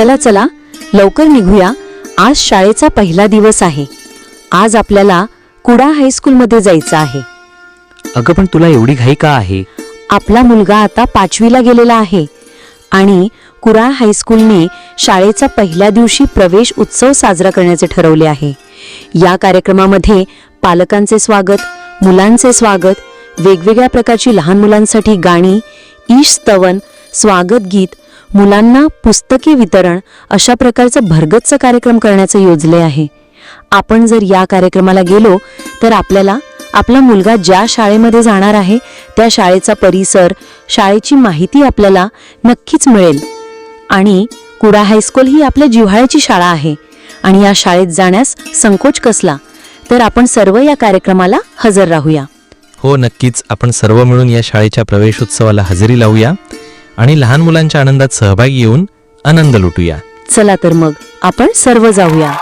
चला चला लवकर निघूया. आज शाळेचा पहिला दिवस आहे. आज आपल्याला कुडा हायस्कूलमध्ये जायचं आहे. अगं पण तुला एवढी घाई का आहे? आपला मुलगा आता पाचवीला गेलेला आहे. आणि कुराळ हायस्कूलने शाळेचा पहिल्या दिवशी प्रवेश उत्सव साजरा करण्याचे ठरवले आहे. या कार्यक्रमामध्ये पालकांचे स्वागत मुलांचे स्वागत वेगवेगळ्या प्रकारची लहान मुलांसाठी गाणी ईश स्तवन स्वागत गीत मुलांना पुस्तके वितरण अशा प्रकारचा भरगच्च कार्यक्रम करण्याचे योजले आहे. आपण जर या कार्यक्रमाला गेलो तर आपल्याला आपला मुलगा ज्या शाळेमध्ये जाणार आहे त्या शाळेचा परिसर शाळेची माहिती आपल्याला नक्कीच मिळेल. आणि कुडा हायस्कूल ही आपल्या जिव्हाळ्याची शाळा आहे आणि या शाळेत जाण्यास संकोच कसला तर आपण सर्व या कार्यक्रमाला हजर राहूया. हो नक्कीच. आपण सर्व मिळून या शाळेच्या प्रवेशोत्सवाला हजेरी लावूया. आणि लहान मुलांच्या आनंदात सहभागी येऊन आनंद लुटूया. चला तर मग आपण सर्व जाऊया.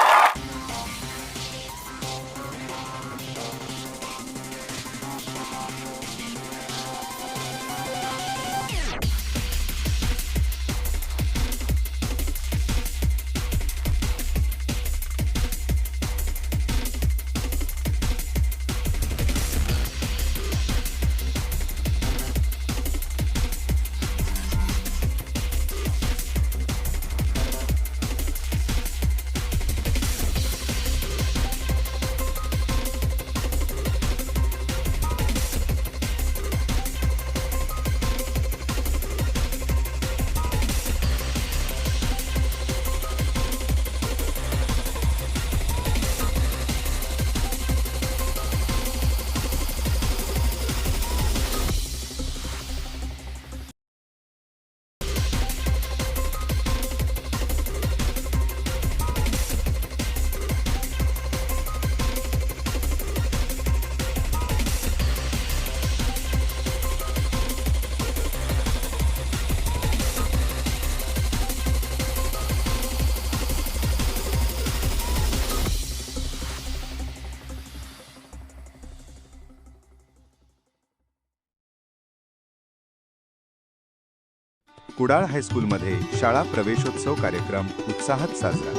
कुडाळ हायस्कूलमध्ये शाळा प्रवेशोत्सव कार्यक्रम उत्साहात साजरा.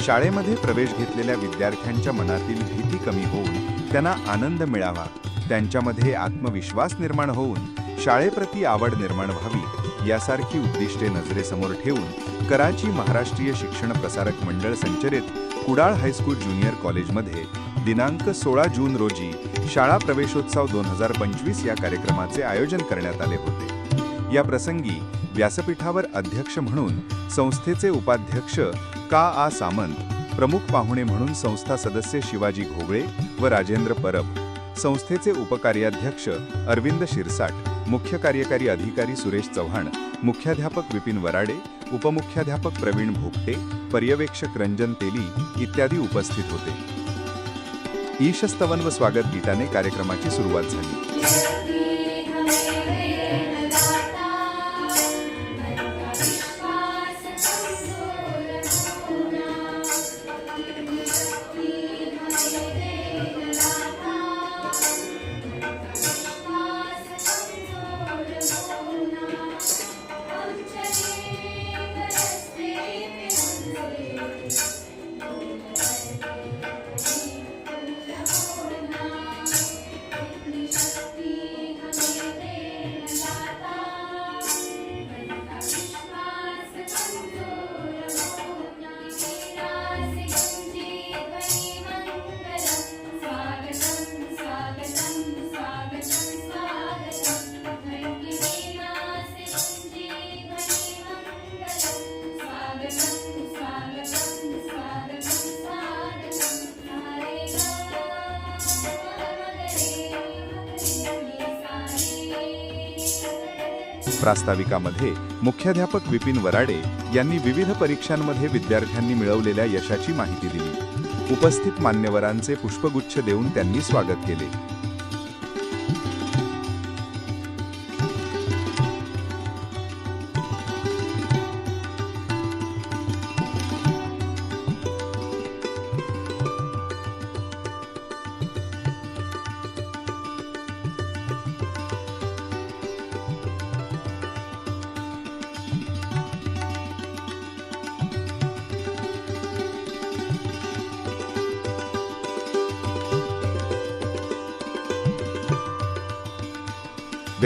शाळेमध्ये प्रवेश घेतलेल्या विद्यार्थ्यांच्या मनातील भीती कमी होऊन त्यांना आनंद मिळावा. त्यांच्यामध्ये आत्मविश्वास निर्माण होऊन शाळेप्रती आवड निर्माण व्हावी यासारखी उद्दिष्टे नजरेसमोर ठेवून कराची महाराष्ट्रीय शिक्षण प्रसारक मंडळ संचलित कुडाळ हायस्कूल ज्युनियर कॉलेजमध्ये दिनांक सोळा जून रोजी शाळा प्रवेशोत्सव दोन हजार पंचवीस या कार्यक्रमाचे आयोजन करण्यात आले होते. या प्रसंगी व्यासपीठावर अध्यक्ष म्हणून संस्थेचे उपाध्यक्ष का आ सामंत प्रमुख पाहुणे म्हणून संस्था सदस्य शिवाजी घोगळे व राजेंद्र परब संस्थेचे उपकार्याध्यक्ष अरविंद शिरसाट मुख्य कार्यकारी अधिकारी सुरेश चव्हाण मुख्याध्यापक विपिन वराडे उपमुख्याध्यापक प्रवीण भोगटे पर्यवेक्षक रंजन तेली इत्यादी उपस्थित होते. ईशस्तवन व स्वागत गीताने कार्यक्रमाची सुरुवात झाली. प्रास्ताविकामध्ये मुख्याध्यापक विपिन वराडे यांनी विविध परीक्षांमध्ये विद्यार्थ्यांनी मिळवलेल्या यशाची माहिती दिली. उपस्थित मान्यवरांचे पुष्पगुच्छ देऊन त्यांनी स्वागत केले.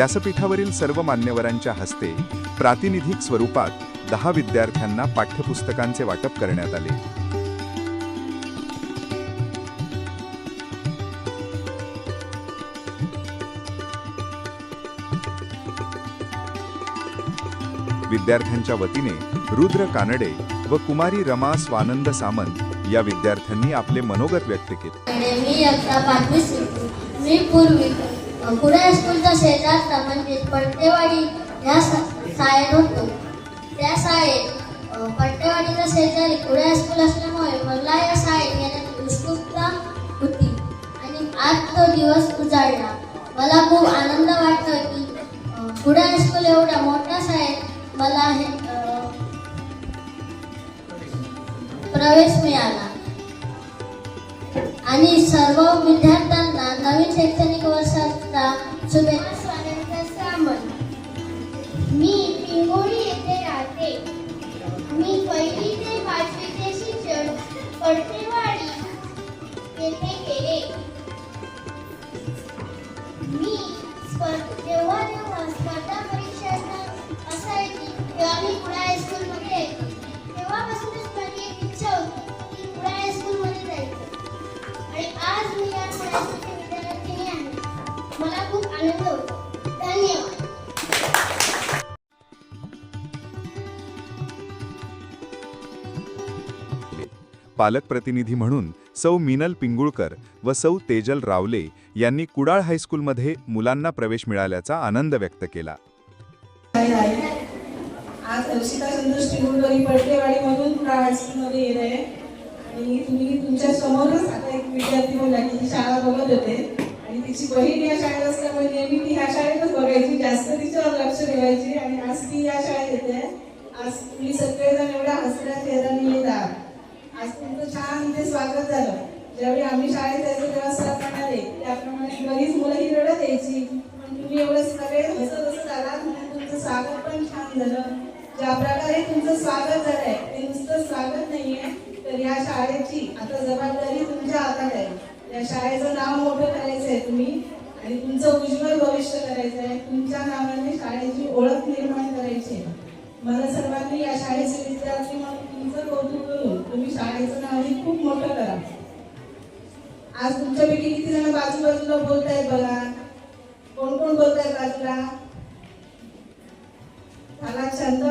व्यासपीठावरील सर्व मान्यवरांच्या हस्ते प्रातिनिधिक स्वरूपात दहा विद्यार्थ्यांना पाठ्यपुस्तकांचे वाटप करण्यात आले. विद्यार्थ्यांच्या वतीने रुद्र कानडे व कुमारी रमा स्वानंद सामंत या विद्यार्थ्यांनी आपले मनोगत व्यक्त केले. मी पूर्वी अ, स्कूलचा हायस्कूलच्या शेजारचा म्हणजे पट्टेवाडी या शाळेत होतो. त्या शाळेत पट्टेवाडीच्या शेजारी कुडा हायस्कूल असल्यामुळे मला या शाळेत येण्याची उत्सुकता होती आणि आज तो दिवस उजाडला. मला खूप आनंद वाटतो की अ, कुडा हायस्कूल एवढ्या मोठ्या शाळेत मला हे प्रवेश मिळाला. आणि सर्व विद्यार्थ्यांना नवीन शैक्षणिक वर्षाचा शुभेच्छा स्वागत सामंत मी पिंगोळी येथे राहते. मी पहिली ते पाचवीचे शिक्षण पडतेवाडी येथे केले. मी जेव्हा जेव्हा स्पर्धा परीक्षा असायची तेव्हा मी पुढे हायस्कूलमध्ये यायची. तेव्हापासूनच माझी एक इच्छा होती की पुढे हायस्कूलमध्ये जायचं. आणि आज मी या पुढे मला खूप आनंद होतो. धन्यवाद. पालक प्रतिनिधी म्हणून सौ मिनल पिंगुळकर व सौ तेजल रावले यांनी कुडाळ हायस्कूलमध्ये मुलांना प्रवेश मिळाल्याचा आनंद व्यक्त केला. आहे आहे. आज हर्षिता संतोष टिंगुलवाडी पडतेवाडीमधून कुडाळ हायस्कूलमध्ये येत आहे. आणि तुम्ही तुमच्या समोरच आता एक विद्यार्थी बोलला की शाळा बघत होते. आणि तिची बहीण या शाळेत असल्यामुळे नेहमी ती ह्या शाळेतच बघायची. जास्त तिच्यावर लक्ष ठेवायची आणि आज ती या शाळेत येते. आज तुम्ही सगळेजण एवढ्या हसऱ्या चेहऱ्याने येत आहात. आज तुमचं छान इथे स्वागत झालं. ज्यावेळी आम्ही शाळेत यायचो तेव्हा सर म्हणाले त्याप्रमाणे बरीच मुलं ही रडत यायची. पण तुम्ही एवढं सगळे हसत हसत आलात म्हणून तुमचं स्वागत पण छान झालं. ज्या प्रकारे तुमचं स्वागत झालंय ते नुसतं स्वागत नाहीये तर या शाळेची आता जबाबदारी तुमच्या हातात आहे. या शाळेचं नाव मोठं करायचं आहे तुम्ही. आणि तुमचं उज्ज्वल भविष्य करायचं आहे तुमच्या नावाने शाळेची ओळख निर्माण करायची आहे. मला सर्वांनी या शाळेचे विद्यार्थी म्हणून तुमचं कौतुक करून तुम्ही शाळेचं नावही खूप मोठं करा. आज तुमच्यापैकी किती जण बाजूबाजूला बोलतायत बघा? कोण कोण बोलतायत बाजूला? मला छंद.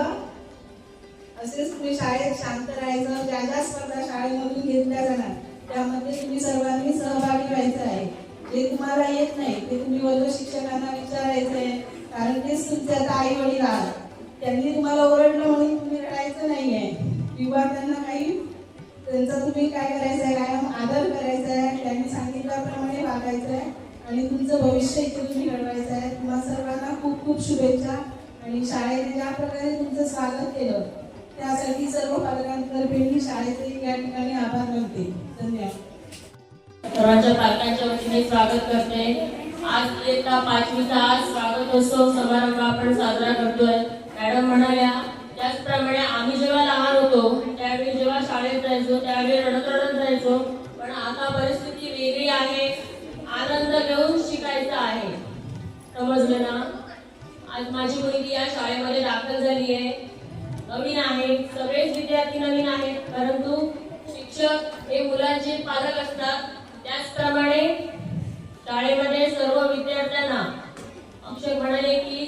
असेच तुम्ही शाळेत शांत राहायचं. ज्या ज्या स्पर्धा शाळेमधून घेतल्या जाणार. त्यामध्ये तुम्ही सर्वांनी सहभागी व्हायचं आहे. जे तुम्हाला येत नाही ते तुम्ही वर्ग शिक्षकांना विचारायचं आहे कारण तेच तुमचे आता आई वडील आहात. त्यांनी तुम्हाला ओरडलं म्हणून तुम्ही रडायचं आहे किंवा त्यांना काही त्यांचा तुम्ही काय करायचं आहे कायम आदर करायचा आहे त्यांनी सांगितल्याप्रमाणे वागायचं आहे आणि तुमचं भविष्य इथे तुम्ही घडवायचं आहे तुम्हाला सर्वांना खूप खूप शुभेच्छा. आणि शाळेने ज्या प्रकारे तुमचं स्वागत केलं त्यासाठी सर्व पालकांतर्फे मी शाळेचे या ठिकाणी आभार मानते. धन्यवाद. सर्वांच्या पालकांच्या वतीने स्वागत करते. आज इयत्ता पाचवीचा आज स्वागतोत्सव समारंभ आपण साजरा करतोय. मॅडम म्हणाल्या त्याचप्रमाणे आम्ही जेव्हा लहान होतो त्यावेळी जेव्हा शाळेत जायचो त्यावेळी रडत रडत जायचो. पण आता परिस्थिती वेगळी आहे. आनंद घेऊन शिकायचा आहे. समजलं ना? आज माझी मुलगी या शाळेमध्ये दाखल झाली आहे नवीन आहे. सगळेच विद्यार्थी नवीन आहेत. परंतु शिक्षक हे मुलांचे पालक असतात. त्याचप्रमाणे शाळेमध्ये सर्व विद्यार्थ्यांना अक्षय म्हणाले की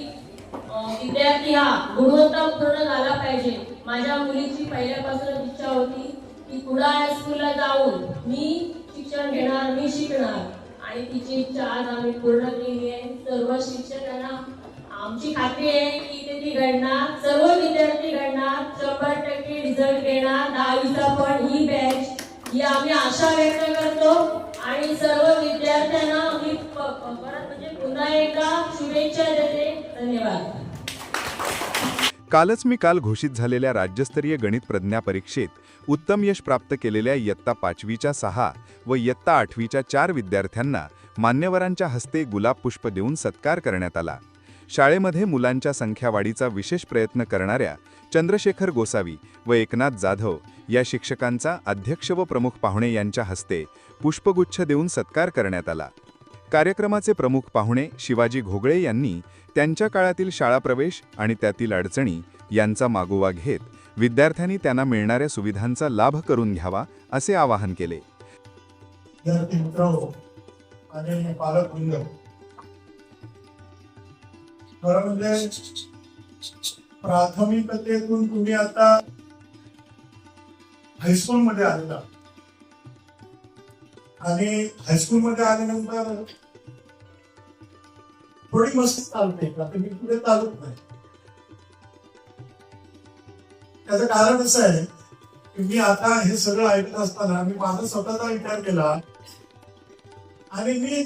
विद्यार्थी हा गुणवत्तापूर्ण झाला पाहिजे. माझ्या मुलीची पहिल्यापासून इच्छा होती की कुडा हायस्कूलला जाऊन मी शिक्षण घेणार मी शिकणार. आणि तिची इच्छा आज आम्ही पूर्ण केली आहे. सर्व शिक्षकांना आमची खात्री आहे की विद्यार्थी ती घडणार सर्व विद्यार्थी घडणार शंभर टक्के रिझल्ट घेणार दहावीचा पण ही बॅच ही आम्ही आशा व्यक्त करतो. आणि सर्व विद्यार्थ्यांना आम्ही परत म्हणजे पुन्हा एकदा शुभेच्छा देते. धन्यवाद. कालच मी काल घोषित झालेल्या राज्यस्तरीय गणित प्रज्ञा परीक्षेत उत्तम यश प्राप्त केलेल्या इयत्ता पाचवीच्या सहा व इयत्ता आठवीच्या चार विद्यार्थ्यांना मान्यवरांच्या हस्ते गुलाब पुष्प देऊन सत्कार करण्यात आला. शाळेमध्ये मुलांच्या संख्यावाढीचा विशेष प्रयत्न करणाऱ्या चंद्रशेखर गोसावी व एकनाथ जाधव या शिक्षकांचा अध्यक्ष व प्रमुख पाहुणे यांच्या हस्ते पुष्पगुच्छ देऊन सत्कार करण्यात आला. कार्यक्रमाचे प्रमुख पाहुणे शिवाजी घोगळे यांनी त्यांच्या काळातील शाळा प्रवेश आणि त्यातील अडचणी यांचा मागोवा घेत विद्यार्थ्यांनी त्यांना मिळणाऱ्या सुविधांचा लाभ करून घ्यावा असे आवाहन केले. विद्यार्थी खरं म्हणजे प्राथमिकतेतून तुम्ही आता हायस्कूल मध्ये आलेला. आणि हायस्कूल मध्ये आल्यानंतर थोडी मस्ती चालते प्राथमिक पुढे चालत नाही. त्याचं कारण असं आहे की मी आता हे सगळं ऐकत असताना मी माझा स्वतःचा विचार केला आणि मी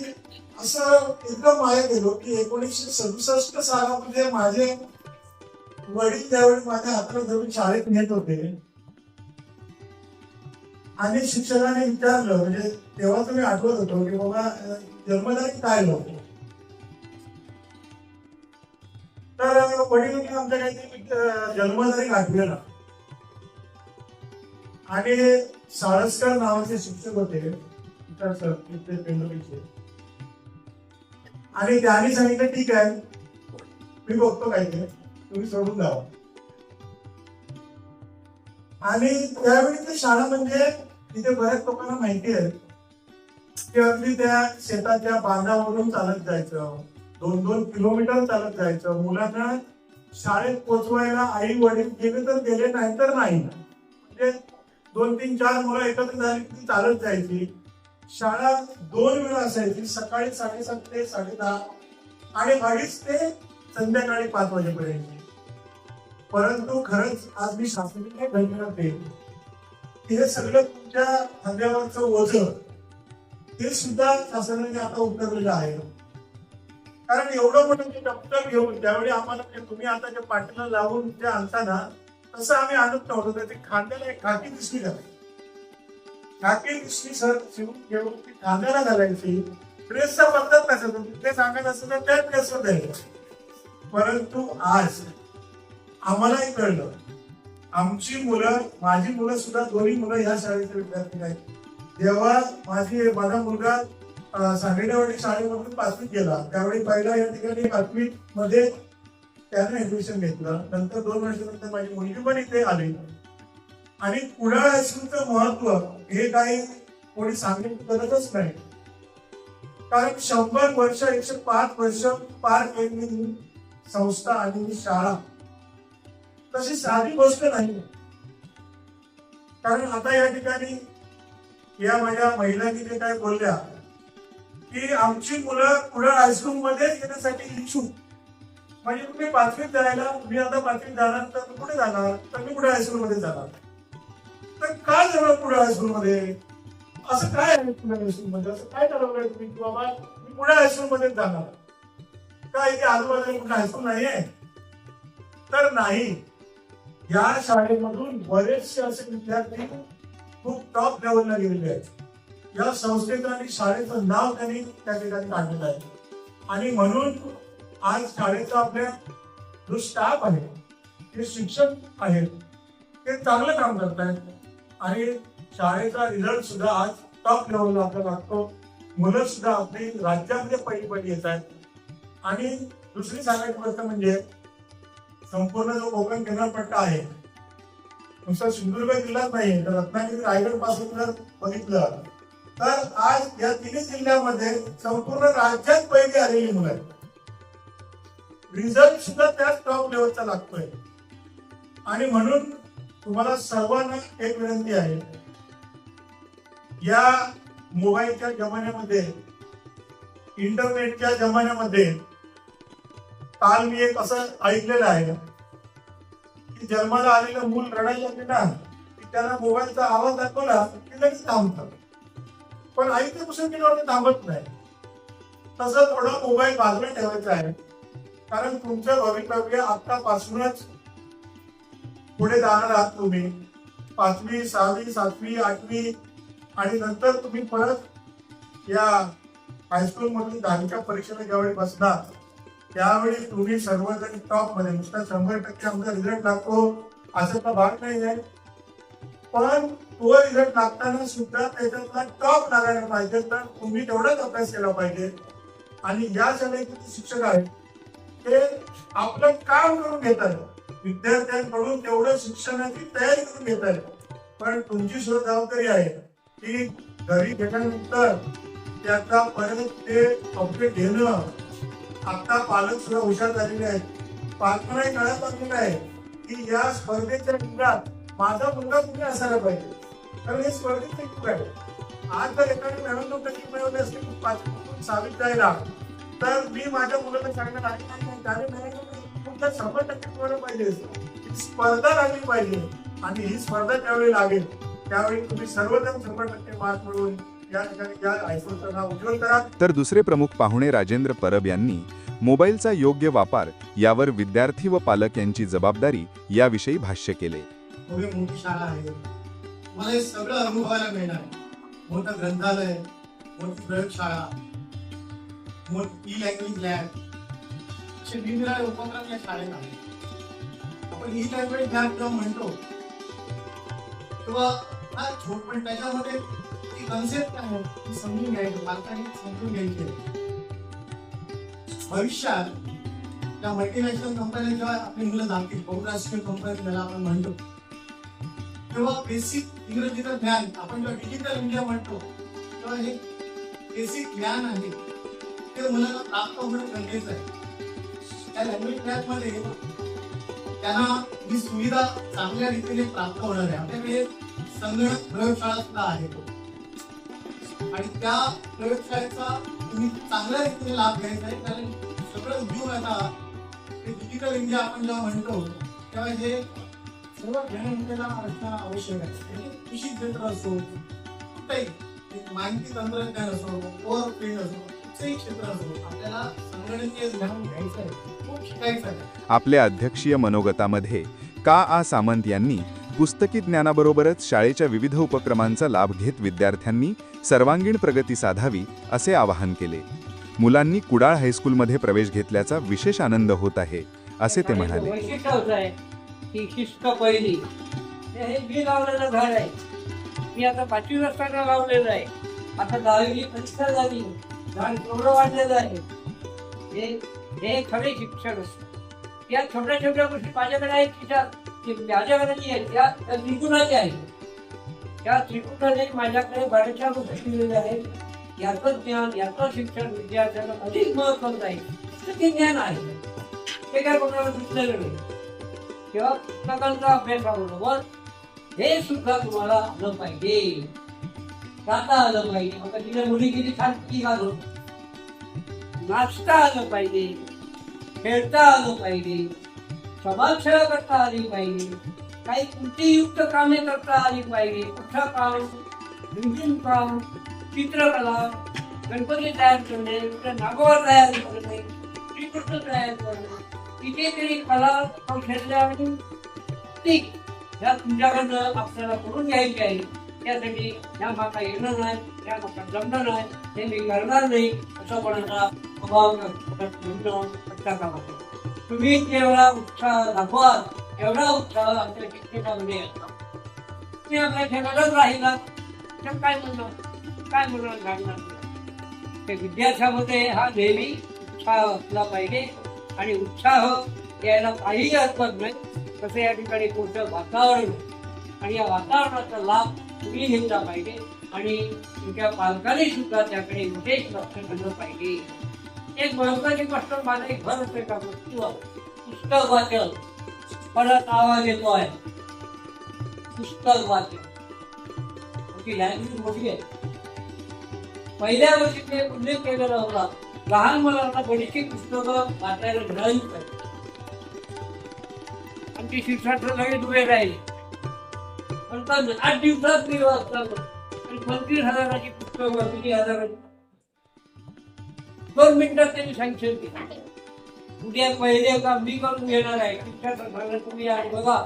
असं एकदम माया गेलो की एकोणीसशे सदुसष्ट सालामध्ये माझे वडील त्यावेळी माझ्या हातात धरून शाळेत नेत होते. आणि शिक्षकाने विचारलं म्हणजे तेव्हा तुम्ही आठवत होतो की बाबा जन्मदारी काय लावतो तर वडिलांनी आमच्या काहीतरी जन्मदारी आठवेला आणि साळसकर नावाचे शिक्षक होते सर इथे पेंडोलीचे. आणि त्यांनी सांगितलं ठीक आहे. मी बघतो काय ते तुम्ही सोडून जावा आणि त्यावेळी ते शाळा म्हणजे तिथे बऱ्याच लोकांना माहिती आहे की अगदी त्या शेताच्या बांधावरून चालत जायचं दोन दोन किलोमीटर चालत जायचं. मुलांना शाळेत पोचवायला आई वडील गेले तर गेले नाही तर नाही. म्हणजे दोन तीन चार मुलं एकत्र झाली ती चालत जायची. शाळा दोन वेळा असायची सकाळी साडेसात ते साडेदहा आणि अडीच ते संध्याकाळी पाच वाजेपर्यंत. परंतु खरंच आज मी शासकीय घटना देईन की हे सगळं तुमच्या खांद्यावरचं ओझ ते सुद्धा शासनाने आता उतरलेलं आहे. कारण एवढं मोठं ते डॉक्टर घेऊन त्यावेळी आम्हाला ते तुम्ही आता जे पाठीला लावून जे आणताना तसं आम्ही आणत नव्हतो. तर ते खांद्याला एक खाकी दिसली जाते ठाकरे दिसली सर शिवून घेऊन खांद्याला घालायची प्रेसचा पद्धत नसायचं ते सांगत असेल तर त्या प्रेसवर द्यायचं परंतु आज आम्हालाही कळलं. आमची मुलं माझी मुलं सुद्धा दोन्ही मुलं ह्या शाळेचे विद्यार्थी आहेत. जेव्हा माझी माझा मुलगा अं, शाळेमधून पाचवीत गेला. त्यावेळी पहिला या ठिकाणी पाचवी मध्ये त्याने ऍडमिशन घेतलं. नंतर दोन वर्षानंतर माझी मुलगी पण इथे आली. आणि कुडाळ हायस्कूलचं महत्त्व हे काही कोणी सांगण्याची गरजच नाही. कारण शंभर वर्ष एकशे पाच वर्ष पार केलेली संस्था आणि शाळा तशी साधी गोष्ट नाही. कारण आता या ठिकाणी या माझ्या महिलांनी जे काय बोलल्या की आमची मुलं कुडाळ हायस्कूल मध्ये येण्यासाठी इच्छुक. म्हणजे तुम्ही पाचवीत जायला मी आता पाचवीत जाणार तर कुठे जाणार? तर मी कुठे हायस्कूल मध्ये जाणार? तर काय झालं पुढे हायस्कूल मध्ये? असं काय आहे पुढे हायस्कूल मध्ये? असं काय ठरवलंय तुम्ही की बाबा मी पुढे हायस्कूल मध्ये जाणार काय इथे आजूबाजूला कुठे हायस्कूल नाहीये? तर नाही. या शाळेमधून बरेचसे असे विद्यार्थी खूप टॉप लेवलला गेलेले आहेत. या संस्थेचं आणि शाळेचं नाव त्यांनी त्या ठिकाणी काढलेलं आहे. आणि म्हणून आज शाळेचा आपल्या जो स्टाफ आहे जे शिक्षक आहेत ते चांगलं काम करत आहेत आणि शाळेचा रिझल्ट सुद्धा आज टॉप लेवलला आपल्याला लागतो. मुलं सुद्धा आपली राज्यामध्ये पहिली पहिली येत आहेत. आणि दुसरी सांगायची गोष्ट म्हणजे संपूर्ण जो कोकण किनारपट्टा आहे नुसतं सिंधुदुर्ग जिल्ह्यात नाही तर रत्नागिरी रायगडपासून जर बघितलं तर आज या तिन्ही जिल्ह्यामध्ये संपूर्ण राज्यात पहिली आलेली मुलं आहेत. रिझल्ट सुद्धा त्याच टॉप लेवलचा लागतोय. आणि म्हणून तुम्हाला सर्वांना एक विनंती आहे. या मोबाईलच्या जमान्यामध्ये इंटरनेटच्या जमान्यामध्ये काल मी एक असं ऐकलेलं आहे की जन्माला आलेलं मूल रडायला लागले ना की त्याला मोबाईलचा आवाज दाखवला की लगेच थांबतात पण ऐकण्यापासून केल्यावर ते थांबत नाही. तसं थोडं मोबाईल बाजूला ठेवायचा आहे. कारण तुमचं भवितव्य आतापासूनच पुढे जाणार आहात तुम्ही. पाचवी सहावी सातवी आठवी आणि नंतर तुम्ही परत या हायस्कूल मधून दहावीच्या परीक्षेला ज्यावेळी बसणार त्यावेळी तुम्ही सर्वजण टॉपमध्ये नुसता शंभर टक्के आमचा रिझल्ट लागतो असं तर भाग नाही आहे. पण तो रिझल्ट लागताना सुद्धा त्याच्यातला टॉप लागायला पाहिजे तर तुम्ही तेवढाच अभ्यास केला पाहिजे. आणि या शाळेचे शिक्षक आहेत ते आपलं काम करून घेत आहेत विद्यार्थ्यांकडून तेवढं शिक्षणाची तयारी करून घेत येईल पण तुमची सुद्धा जबाबदारी आहे. की घरी गेल्यानंतर त्याचा परत ते कंप्लीट घेणं. आता पालक सुद्धा हुशार झालेले आहेत. पालकांनाही कळत लागलेलं आहे की या स्पर्धेच्या युगात माझा मुलगा कुठे असायला पाहिजे? कारण हे स्पर्धेचं युग आहे. आज जर एखादी नव्याण्णव टक्के मिळवले असते की सावित जायला तर मी माझ्या मुलाला सांगणार आहे फक्त शंभर टक्के मिळवलं पाहिजे स्पर्धा लागली पाहिजे. आणि ही स्पर्धा त्यावेळी लागेल. त्यावेळी तुम्ही सर्वजण शंभर टक्के मार्क मिळवून या ठिकाणी या हायस्कूलचं नाव उज्ज्वल करा. तर दुसरे प्रमुख पाहुणे राजेंद्र परब यांनी मोबाईलचा योग्य वापर यावर विद्यार्थी व पालक यांची जबाबदारी याविषयी भाष्य केले. मोठी शाळा आहे. मला हे सगळं अनुभवायला मिळणार. मोठं ग्रंथालय मोठी प्रयोगशाळा मोठी ई लँग्वेज लॅब असे निरनिराळे उपक्रम या शाळेत आहेत आपण ही लँग्वेज कार्यक्रम म्हणतो. तेव्हा हा छोट पण त्याच्यामध्ये ती कन्सेप्ट काय आहे? ती समजून घ्यायची पालकांनी समजून घ्यायची. भविष्यात त्या मल्टीनॅशनल कंपन्या जेव्हा आपली मुलं जातील बहुराष्ट्रीय कंपन्या ज्याला आपण म्हणतो तेव्हा बेसिक इंग्रजीचं ज्ञान आपण जेव्हा डिजिटल इंडिया म्हणतो तेव्हा हे बेसिक ज्ञान आहे. ते मुलांना प्राप्त होणं गरजेचं आहे. त्या ट्रॅकमध्ये त्यांना ही सुविधा चांगल्या रीतीने प्राप्त होणार आहे. आपल्याकडे संगणक प्रयोगशाळा सुद्धा आहे. आणि त्या प्रयोगशाळेचा तुम्ही चांगल्या रीतीने लाभ घ्यायचा आहे. कारण सगळं उद्योग आता हे डिजिटल इंडिया आपण जेव्हा म्हणतो तेव्हा हे सर्व घेण्याला असणं आवश्यक आहे. म्हणजे कृषी क्षेत्र असो कुठेही माहिती तंत्रज्ञान असो ओव्हर फील्ड असो कुठचंही क्षेत्र असो आपल्याला संगणकीय ज्ञान घ्यायचं आहे. आपल्या अध्यक्षीय मनोगतामध्ये का आ सामंत यांनी पुस्तकी ज्ञानाबरोबरच शाळेच्या विविध उपक्रमांचा लाभ घेत विद्यार्थ्यांनी सर्वांगीण प्रगती साधावी असे आवाहन केले. मुलांनी कुडाळ हायस्कूलमध्ये प्रवेश घेतल्याचा विशेष आनंद होत आहे असे ते म्हणाले. मी आता पाचवी लावलेलं आहे. आता दहावी परीक्षा झाली. झाड वाढलेलं आहे. हे खरे शिक्षण असतं या छोट्या छोट्या गोष्टी माझ्याकडे आहेत की त्या माझ्याकडे जी आहेत त्या त्या त्रिगुणाच्या आहेत त्या त्रिगुणाने माझ्याकडे बऱ्याचशा गोष्टी दिलेल्या आहेत याचं ज्ञान याचं शिक्षण विद्यार्थ्यांना अधिक महत्वाचं आहे तर ते ज्ञान आहे ते काय कोणाला सुचलेलं नाही किंवा पुस्तकांचा अभ्यासाबरोबर हे सुद्धा तुम्हाला आलं पाहिजे गाता आलं पाहिजे आता तिच्या मुली किती छान ती घालून नाचता आलं पाहिजे खेळता आलं पाहिजे. समाजसेवा करता आली पाहिजे. काही कृतीयुक्त कामे करता आली पाहिजे. कुठं काम विभिन्न काम चित्रकला गणपती तयार करणे कुठं नागोबा तयार करणे श्रीकृष्ण तयार करणे. तिथे तरी कला आणि ती ह्या तुमच्याकडनं आपल्याला करून घ्यायची आहे. त्यासाठी ज्या माता येणार नाही त्या माता जमणार नाही हे मी करणार नाही असं कोणाचा अभाव नसतो तुम्ही जेवढा उत्साह दाखवा एवढा उत्साह आमच्या शिक्षकामध्ये असतो तुम्ही आपल्या ठिकाणच राहिला तर काय म्हणणार काय म्हणून घडणार ते विद्यार्थ्यामध्ये हा नेहमी उत्साह असला पाहिजे आणि उत्साह यायला काहीही हरकत नाही. तसं या ठिकाणी कोणतं वातावरण आणि या वातावरणाचा लाभ मी घेतला पाहिजे. आणि तुमच्या पालकांनी सुद्धा त्याकडे विशेष लक्ष दिलं पाहिजे. एक महत्वाची गोष्ट माझा एक भर होते का? पुस्तक पुस्तक वाचन. परत आवाज येतो आहे पुस्तक वाचन. लँग्वेज मोठी आहे. पहिल्या वर्षी ते उल्लेख केलेला होता लहान मुलांना बरीचशी पुस्तकं वाचायला मिळाली पाहिजे आणि ती शिक्षार्थ लगेच उभे राहिले. पण आठ दिवसात मी वाचतात आणि पंचवीस हजाराची पुस्तकं किती हजाराची. दोन मिनिटात त्यांनी सँक्शन केली उद्या पहिले काम मी करून घेणार आहे? शिक्षक सांगा तुम्ही आणि बघा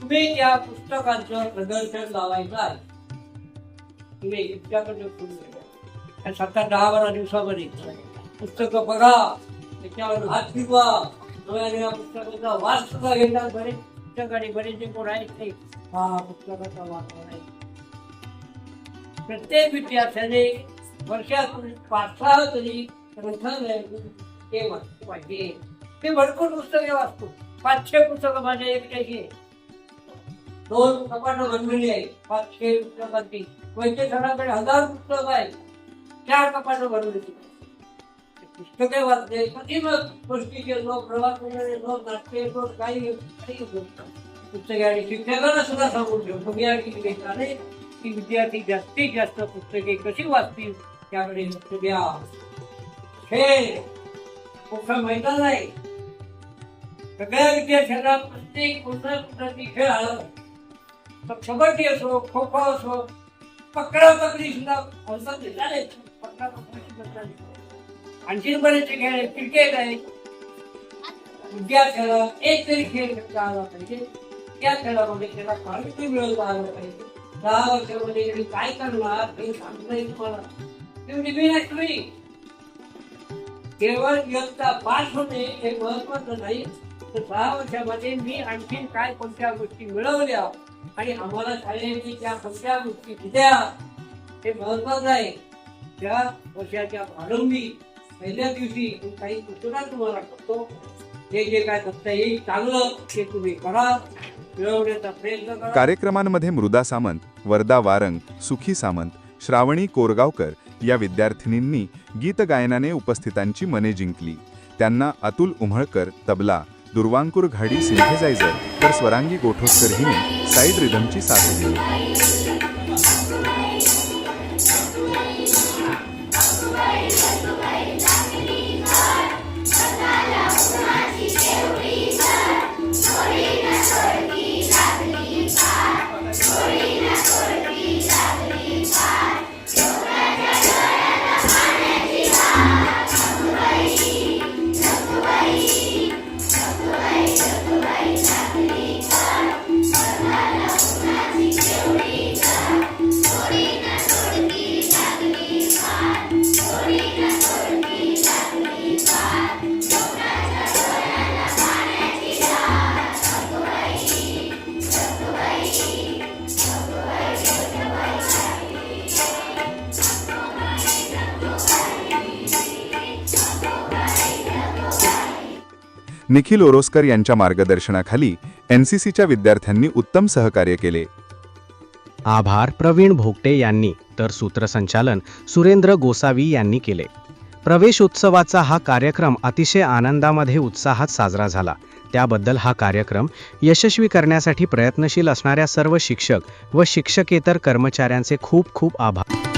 तुम्ही त्या पुस्तकांचं प्रदर्शन लावायचं आहे. तुम्ही इतक्याकडे करून घ्या त्या सात दहा बारा दिवसामध्ये पुस्तकं बघा त्याच्यावर हात फिरवा. डोळ्याने या पुस्तकाचा वास सुद्धा घेणार बरे. पुस्तक आणि बरेचसे कोण आहेत ते. हा पुस्तकाचा वापर आहे. प्रत्येक विद्यार्थ्याने वर्षातून पाच सहा तरी ग्रंथालय ते वाचतो पाहिजे. मी भरपूर पुस्तके वाचतो. पाचशे पुस्तकं माझ्या एकट्याची दोन कपाटं बनलेली आहे पाचशे पुस्तकांची. वैद्य सरांकडे हजार पुस्तकं आहेत. चार कपाटं बनवली पुस्तके वाचले कधी मग गोष्टीचे लोक प्रवास करणारे लोक नाटके काही काही पुस्तके आणि शिक्षकांना सुद्धा सांगून ठेवतो मी आणि शिक्षकाने की विद्यार्थी जास्तीत जास्त पुस्तके कशी वाचतील त्याकडे लक्ष द्या खेळ मोठं मैदान आहे सगळ्या विद्यार्थ्यांना प्रत्येक कुठला कुठलाची खेळ आला तर कबड्डी असो खो खो असो पकडा पकडी सुद्धा औषध झाले पकडा पकडी सुद्धा आणखी बरेचसे खेळ आहेत क्रिकेट आहे. विद्यार्थ्याला एक तरी खेळ खेळता आला पाहिजे. त्या खेळामध्ये त्याला क्वालिटी मिळवता आलं पाहिजे. दहा वर्षामध्ये काय करणार हे सांगता येईल तुम्हाला तेवढी मेहनत तुम्ही. केवळ इयत्ता पास होणे हे महत्वाचं नाही. तर दहा वर्षामध्ये मी आणखीन काय कोणत्या गोष्टी मिळवल्या आणि आम्हाला शाळेने त्या कोणत्या गोष्टी दिल्या हे महत्वाचं आहे. त्या वर्षाच्या प्रारंभी पहिल्या दिवशी काही सूचना तुम्हाला करतो जे जे काय करता येईल चांगलं ते तुम्ही करा. मिळवण्याचा प्रयत्न करा. कार्यक्रमांमध्ये मृदा सामंत वरदा वारंग सुखी सामंत श्रावणी कोरगावकर या विद्यार्थिनींनी गीत गायनाने उपस्थितांची मने जिंकली. त्यांना अतुल उमळकर तबला दुर्वांकुर घाडी सिंथेसायझर तर स्वरांगी गोठोसकर हिने साईड रिदमची साथ दिली. निखिल ओरोस्कर यांच्या मार्गदर्शनाखाली एनसीसीच्या विद्यार्थ्यांनी उत्तम सहकार्य केले. आभार प्रवीण भोगटे यांनी तर सूत्रसंचालन सुरेंद्र गोसावी यांनी केले. प्रवेश उत्सवाचा हा कार्यक्रम अतिशय आनंदामध्ये उत्साहात साजरा झाला. त्याबद्दल हा कार्यक्रम यशस्वी करण्यासाठी प्रयत्नशील असणाऱ्या सर्व शिक्षक व शिक्षकेतर कर्मचाऱ्यांचे खूप खूप आभार.